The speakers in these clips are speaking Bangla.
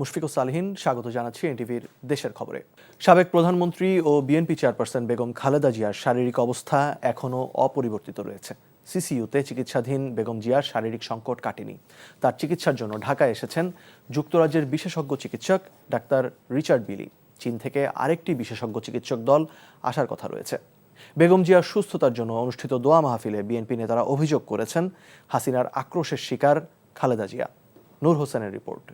মুশফিকুর সালহীন, স্বাগত জানাচ্ছি এনটিভির দেশের খবরে। সাবেক প্রধানমন্ত্রী ও বিএনপি চেয়ারপারসন বেগম খালেদা জিয়ার শারীরিক অবস্থা এখনও অপরিবর্তিত রয়েছে। সিসিইউতে চিকিৎসাধীন বেগম জিয়ার শারীরিক সংকট কাটেনি। তার চিকিৎসার জন্য ঢাকায় এসেছেন যুক্তরাজ্যের বিশেষজ্ঞ চিকিৎসক ডাক্তার রিচার্ড বিলি। চীন থেকে আরেকটি বিশেষজ্ঞ চিকিৎসক দল আসার কথা রয়েছে। বেগম জিয়ার সুস্থতার জন্য অনুষ্ঠিত দোয়া মাহফিলে বিএনপি নেতারা অভিযোগ করেছেন, হাসিনার আক্রোশের শিকার খালেদা জিয়া। নূর হোসেনের রিপোর্ট।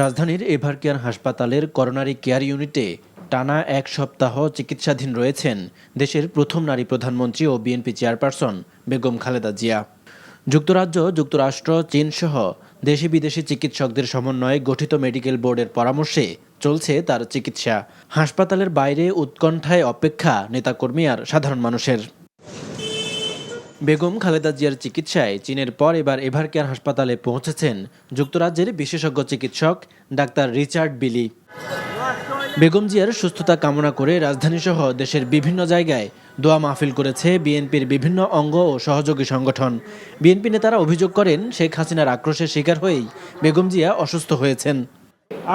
রাজধানীর এভারকেয়ার হাসপাতালের করোনারি কেয়ার ইউনিটে টানা এক সপ্তাহ চিকিৎসাধীন রয়েছেন দেশের প্রথম নারী প্রধানমন্ত্রী ও বিএনপি চেয়ারপারসন বেগম খালেদা জিয়া। যুক্তরাজ্য, যুক্তরাষ্ট্র চীন সহ দেশি বিদেশি চিকিৎসকদের সমন্বয়ে গঠিত মেডিকেল বোর্ডের পরামর্শে চলছে তার চিকিৎসা। হাসপাতালের বাইরে উৎকণ্ঠায় অপেক্ষা নেতাকর্মী আর সাধারণ মানুষের। বেগম খালেদা জিয়ার চিকিৎসায় চীনের পর এবার এভারকেয়ার হাসপাতালে পৌঁছেছেন যুক্তরাজ্যের বিশেষজ্ঞ চিকিৎসক ডাক্তার রিচার্ড বিলি। বেগম জিয়ার সুস্থতা কামনা করে রাজধানীসহ দেশের বিভিন্ন জায়গায় দোয়া মাহফিল করেছে বিএনপির বিভিন্ন অঙ্গ ও সহযোগী সংগঠন। বিএনপি নেতারা অভিযোগ করেন, শেখ হাসিনার আক্রোশের শিকার হয়েই বেগম জিয়া অসুস্থ হয়েছেন।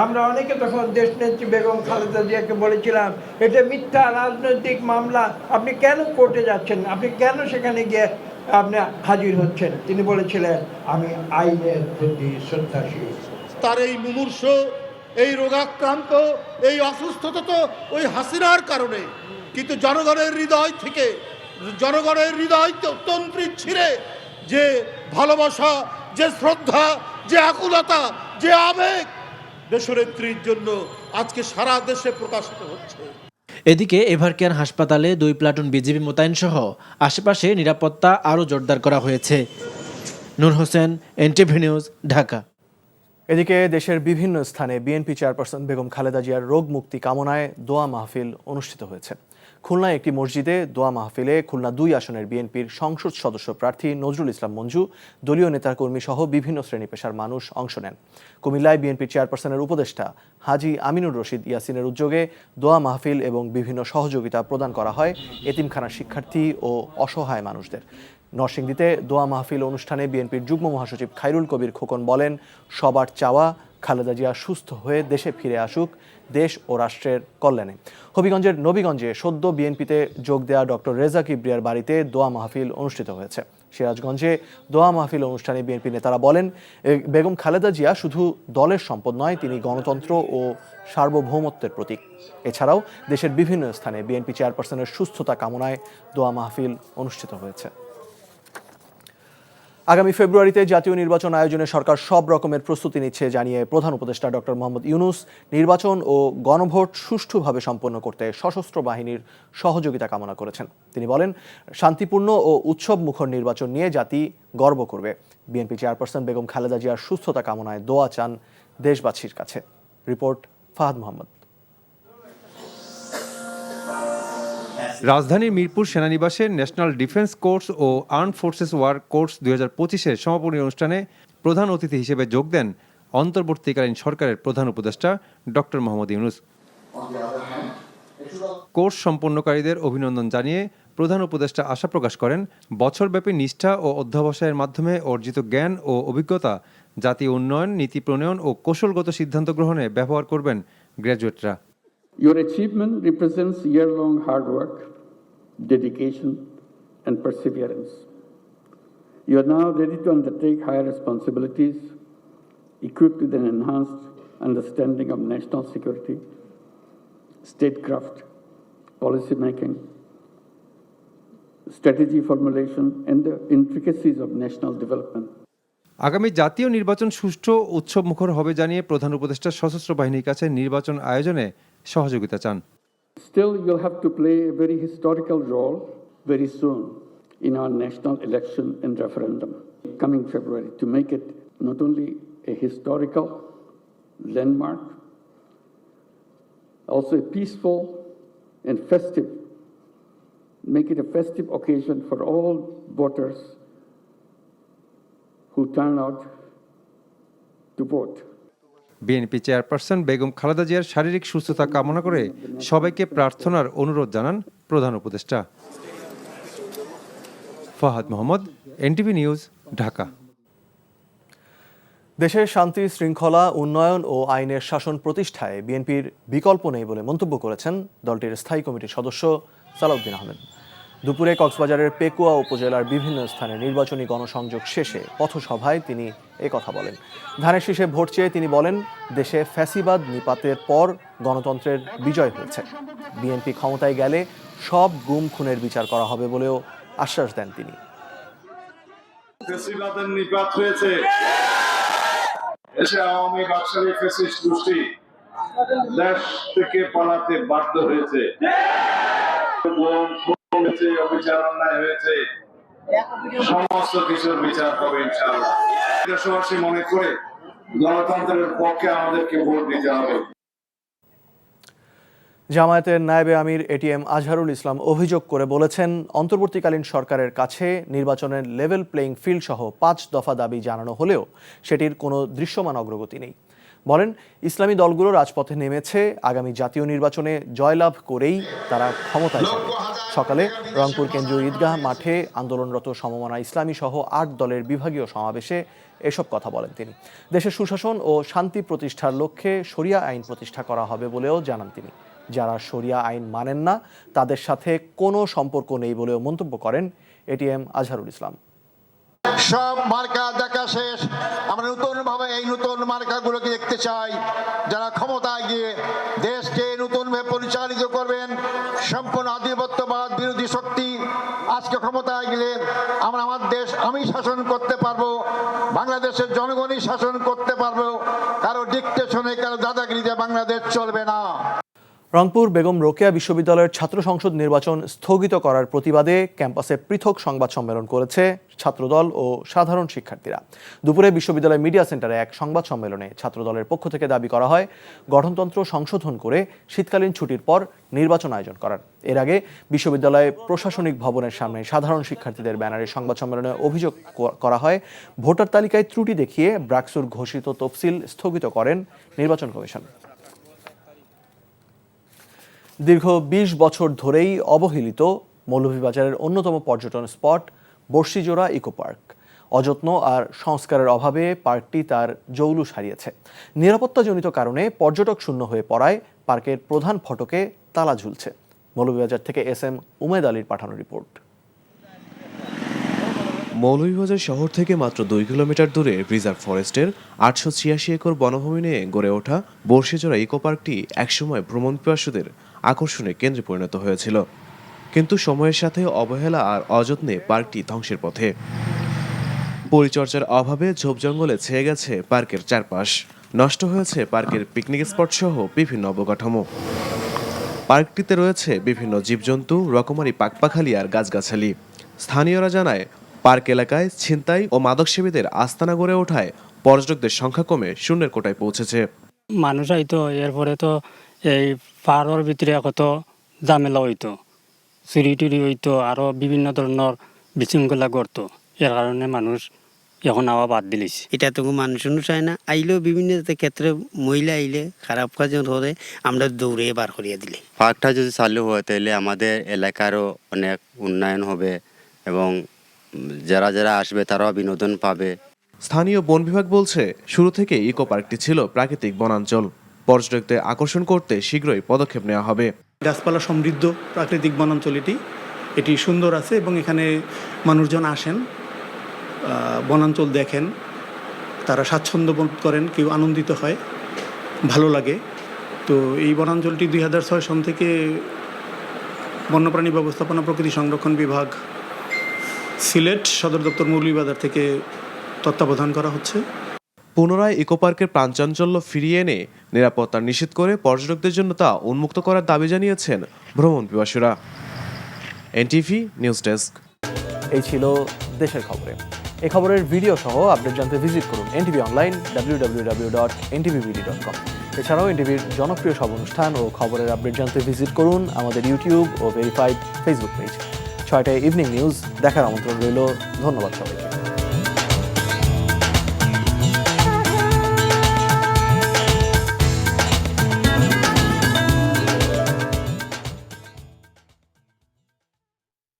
আমরা অনেকে তখন দেশ নেত্রী বেগম খালেদা জিয়াকে বলেছিলাম, এটা মিথ্যা রাজনৈতিক মামলা। আপনি কেন কোর্টে যাচ্ছেন? আপনি কেন সেখানে গিয়ে আপনি হাজির হচ্ছেন? তিনি বলেছিলেন, আমি আইনের প্রতি শ্রদ্ধাশীল। তার এই মুমূর্ষ, এই রোগাক্রান্ত, এই অসুস্থতা তো ওই হাসিনার কারণে। কিন্তু জনগণের হৃদয় থেকে, জনগণের হৃদয় তন্ত্রী ছিঁড়ে। যে ভালোবাসা, যে শ্রদ্ধা, যে আকুলতা, যে আবেগ দেশনেত্রীর জন্য আজকে সারা দেশে প্রকাশিত হচ্ছে। এদিকে এভারকেয়ার হাসপাতালে দুই প্লাটুন বিজিবি মোতায়েন সহ আশেপাশে নিরাপত্তা আরও জোরদার করা হয়েছে। Nur Hossain NTV news Dhaka. এদিকে দেশের বিভিন্ন স্থানে বিএনপি চেয়ারপারসন বেগম খালেদা জিয়ার রোগ মুক্তি কামনায় দোয়া মাহফিল অনুষ্ঠিত হয়েছে। খুলনায় একটি মসজিদে দোয়া মাহফিলে খুলনা দুই আসনের বিএনপির সংসদ সদস্য প্রার্থী নজরুল ইসলাম মঞ্জু, দলীয় নেতাকর্মী সহ বিভিন্ন শ্রেণি পেশার মানুষ অংশ নেন। কুমিল্লায় বিএনপির চেয়ারপারসনের উপদেষ্টা হাজি আমিনুর রশিদ ইয়াসিনের উদ্যোগে দোয়া মাহফিল এবং বিভিন্ন সহযোগিতা প্রদান করা হয় এতিমখানার শিক্ষার্থী ও অসহায় মানুষদের। নরসিংদীতে দোয়া মাহফিল অনুষ্ঠানে বিএনপির যুগ্ম মহাসচিব খাইরুল কবির খোকন বলেন, সবার চাওয়া খালেদা জিয়া সুস্থ হয়ে দেশে ফিরে আসুক, দেশ ও রাষ্ট্রের কল্যাণে। হবিগঞ্জের নবীগঞ্জে সদ্য বিএনপিতে যোগ দেওয়া ডক্টর রেজা কিবরিয়ার বাড়িতে দোয়া মাহফিল অনুষ্ঠিত হয়েছে। সিরাজগঞ্জে দোয়া মাহফিল অনুষ্ঠানে বিএনপি নেতারা বলেন বেগম খালেদা জিয়া শুধু দলের সম্পদ নয়, তিনি গণতন্ত্র ও সার্বভৌমত্বের প্রতীক। এছাড়াও দেশের বিভিন্ন স্থানে বিএনপি চেয়ারপারসনের সুস্থতা কামনায় দোয়া মাহফিল অনুষ্ঠিত হয়েছে। আগামী ফেব্রুয়ারিতে জাতীয় নির্বাচন আয়োজনে সরকার সব রকমের প্রস্তুতি নিচ্ছে, জানিয়ে প্রধান উপদেষ্টা ডক্টর মোহাম্মদ ইউনুস। নির্বাচন ও গণভোট সুষ্ঠুভাবে সম্পন্ন করতে সশস্ত্র বাহিনীর সহযোগিতা কামনা করেছেন। তিনি বলেন, শান্তিপূর্ণ ও উৎসব মুখর নির্বাচন নিয়ে জাতি গর্ব করবে। বিএনপি চেয়ারপারসন বেগম খালেদা জিয়ার সুস্থতা কামনায় দোয়া চান দেশবাসীর কাছে। রিপোর্ট ফাহাদ মোহাম্মদ। রাজধানীর মিরপুর সেনানিবাসে ন্যাশনাল ডিফেন্স কোর্স ও আর্ম ফোর্সেস ওয়ার কোর্স দুই হাজার পঁচিশের সমাপনী অনুষ্ঠানে প্রধান অতিথি হিসেবে যোগ দেন অন্তর্বর্তীকালীন সরকারের প্রধান উপদেষ্টা ডক্টর মোহাম্মদ ইউনুস। কোর্স সম্পন্নকারীদের অভিনন্দন জানিয়ে প্রধান উপদেষ্টা আশা প্রকাশ করেন, বছরব্যাপী নিষ্ঠা ও অধ্যবসায়ের মাধ্যমে অর্জিত জ্ঞান ও অভিজ্ঞতা, জাতীয় উন্নয়ন, নীতি প্রণয়ন ও কৌশলগত সিদ্ধান্ত গ্রহণে ব্যবহার করবেন গ্র্যাজুয়েটরা। Your achievement represents year long hard work, dedication, and perseverance. You are now ready to undertake higher responsibilities, equipped with an enhanced understanding of national security, statecraft, policy making, strategy formulation, and the intricacies of national development. আগামী জাতীয় নির্বাচন সুষ্ঠু উৎসব মুখর হবে জানিয়ে প্রধান উপদেষ্টা সশস্ত্র বাহিনীর কাছে নির্বাচন আয়োজনে সহযোগিতা চান Still, you'll have to play a very historical role very soon in our national election and referendum coming February to make it not only a historical landmark, also a peaceful and festive, make it a festive occasion for all voters who turn out to vote. BNP chairperson Begum Khaleda জিয়ার শারীরিক সুস্থতা কামনা করে সবাইকে প্রার্থনার অনুরোধ জানান প্রধান উপদেষ্টা। Fahad Mohammad, NTV news, Dhaka. দেশের শান্তি, শৃঙ্খলা, উন্নয়ন ও আইনের শাসন প্রতিষ্ঠায় বিএনপির বিকল্প নেই বলে মন্তব্য করেছেন দলটির স্থায়ী কমিটির সদস্য সালাউদ্দিন আহমেদ। দুপুরে কক্সবাজারের পেকুয়া উপজেলার বিভিন্ন স্থানে নির্বাচনী গণসংযোগ শেষে পথসভায় তিনি কথা বলেন। ধানের শীষে ভোট চেয়ে তিনি বলেন, দেশে ফ্যাসিবাদ নিপাতের পর গণতন্ত্রের বিজয় হয়েছে। বিএনপি ক্ষমতায় গেলে সব গুম খুনের বিচার করা হবে বলেও আশ্বাস দেন তিনি। নিপাত হয়েছে। এসে আওয়ামী গোষ্ঠী দেশ থেকে পালাতে বাধ্য হয়েছে। হয়েছে অবিচার অন্যায় হয়েছে। সমস্ত কিছুর বিচার হবে দেশবাসী মনে করে গণতন্ত্রের পক্ষে আমাদেরকে ভোট দিতে হবে। জামায়াতের নায়েবে আমির এটিএম আজহারুল ইসলাম অভিযোগ করে বলেছেন, অন্তর্বর্তীকালীন সরকারের কাছে নির্বাচনের লেভেল প্লেইং ফিল্ড সহ পাঁচ দফা দাবি জানানো হলেও সেটির কোনো দৃশ্যমান অগ্রগতি নেই। বলেন, ইসলামী দলগুলো রাজপথে নেমেছে, আগামী জাতীয় নির্বাচনে জয়লাভ করেই তারা ক্ষমতায় যাবে। সকালে রংপুর কেন্দ্রীয় ঈদগাহ মাঠে আন্দোলনরত সমমনা ইসলামী সহ আট দলের বিভাগীয় সমাবেশে এসব কথা বলেন তিনি। দেশের সুশাসন ও শান্তি প্রতিষ্ঠার লক্ষ্যে শরিয়া আইন প্রতিষ্ঠা করা হবে বলেও জানান তিনি। যারা শরিয়া আইন মানেন না, তাদের সাথে কোনো সম্পর্ক নেই বলেও মন্তব্য করেন এটিএম আজহারুল ইসলাম। সব মার্কা দেখা শেষ। আমরা নতুন ভাবে এই নতুন মার্কাগুলোকে দেখতে চাই। যারা ক্ষমতায় গিয়ে দেশকে নতুনভাবে পরিচালিত করবেন, সম্পূর্ণ আধিপত্যবাদ, বিরোধী শক্তি, আজকে ক্ষমতায় গেলে আমরা আমার দেশ, আমি শাসন করতে পারব, বাংলাদেশের জনগণই শাসন করতে পারব, কারও ডিকটেশনে কারও দাদাগিরিতে বাংলাদেশ চলবে না। রংপুর বেগম রোকেয়া বিশ্ববিদ্যালয়ের ছাত্র সংসদ নির্বাচন স্থগিত করার প্রতিবাদে ক্যাম্পাসে পৃথক সংবাদ সম্মেলন করেছে ছাত্রদল ও সাধারণ শিক্ষার্থীরা। দুপুরে বিশ্ববিদ্যালয় মিডিয়া সেন্টারে এক সংবাদ সম্মেলনে ছাত্রদলের পক্ষ থেকে দাবি করা হয়, গঠনতন্ত্র সংশোধন করে শীতকালীন ছুটির পর নির্বাচন আয়োজন করার। এর আগে বিশ্ববিদ্যালয়ে প্রশাসনিক ভবনের সামনে সাধারণ শিক্ষার্থীদের ব্যানারে সংবাদ সম্মেলনে অভিযোগ করা হয়, ভোটার তালিকায় ত্রুটি দেখিয়ে ব্রাকসুর ঘোষিত তফসিল স্থগিত করেন নির্বাচন কমিশন। দীর্ঘ ২০ বছর ধরেই অবহেলিত মৌলভীবাজারের অন্যতম পর্যটন স্পট বর্ষিজোড়া ইকো পার্ক। অযত্ন আর সংস্কারের অভাবে পার্কটি তার জৌলুস হারিয়েছে। নিরাপত্তাজনিত কারণে পর্যটক শূন্য হয়ে পড়ায় পার্কের প্রধান ফটকে তালা ঝুলছে। মৌলভীবাজার থেকে এস এম উমেদ আলীর পাঠানো রিপোর্ট। মৌলভীবাজার শহর থেকে মাত্র দুই কিলোমিটার দূরে রিজার্ভ ফরেস্টের আটশো ছিয়াশি একর বনভূমি নিয়ে গড়ে ওঠা বর্ষিজোড়া ইকো পার্কটি একসময় ভ্রমণ পিপাসুদের আকর্ষণের কেন্দ্রে পরিণত হয়েছিল। কিন্তু সময়ের সাথে অবহেলা আর অযত্নে পার্কটি ধ্বংসের পথে। পরিচর্যার অভাবে ঝোপ জঙ্গলে ছেয়ে গেছে পার্কের চারপাশ। নষ্ট হয়েছে পার্কের পিকনিক স্পট সহ বিভিন্ন অবকাঠামো। পার্কটিতে রয়েছে বিভিন্ন জীবজন্তু, রকমারি পাকপাখালি আর গাছগাছালি। স্থানীয়রা জানায়, পার্ক এলাকায় ছিনতাই ও মাদকসেবীদের আস্তানা গড়ে ওঠায় পর্যটকদের সংখ্যা কমে শূন্যের কোটায় পৌঁছেছে। মানুষ হয়তো এরপরে তো এই পাহাড়ের ভিতরে কত ঝামেলা হইতো। চুরি টুরি হইতো আরও বিভিন্ন ধরনের বিশৃঙ্খলা করতো এর কারণে মানুষ এখন আবার বাদ দিলেছে এটা তো মানুষও চায় না। আইলেও বিভিন্ন ক্ষেত্রে মহিলা আইলে খারাপ কাজ হলে আমরা দৌড়ে বার করিয়ে দিলে। পার্কটা যদি চালু হয় তাহলে আমাদের এলাকারও অনেক উন্নয়ন হবে এবং যারা যারা আসবে তারাও বিনোদন পাবে। স্থানীয় বন বিভাগ বলছে শুরু থেকে ইকো পার্কটি ছিল প্রাকৃতিক বনাঞ্চল। পর্যটকদের আকর্ষণ করতে শীঘ্রই পদক্ষেপ নেওয়া হবে। গাছপালা সমৃদ্ধ প্রাকৃতিক বনাঞ্চল এটি এটি সুন্দর আছে এবং এখানে মানুষজন আসেন বনাঞ্চল দেখেন, তারা স্বাচ্ছন্দ্য বোধ করেন, কেউ আনন্দিত হয়, ভালো লাগে। তো এই বনাঞ্চলটি দুই হাজার ছয় সন থেকে বন্যপ্রাণী ব্যবস্থাপনা প্রকৃতি সংরক্ষণ বিভাগ, সিলেট সদর দপ্তর মৌলভীবাজার থেকে তত্ত্বাবধান করা হচ্ছে। পুনরায় ইকো পার্কের প্রাণচাঞ্চল্য ফিরিয়ে এনে নিরাপত্তা নিশ্চিত করে পর্যটকদের জন্য তা উন্মুক্ত করার দাবি জানিয়েছেন ভ্রমণ পিপাসুরা। NTV news desk. এই ছিল দেশের খবরে। এই খবরের ভিডিও সহ আপডেট জানতে ভিজিট করুন NTV online W W dot এছাড়াও এনটিভির জনপ্রিয় সব অনুষ্ঠান ও খবরের আপডেট জানতে ভিজিট করুন আমাদের ইউটিউব ও ভেরিফাইড ফেসবুক পেজ ছয়টায় ইভিনিং নিউজ দেখার আমন্ত্রণ রইল। ধন্যবাদ সবাইকে।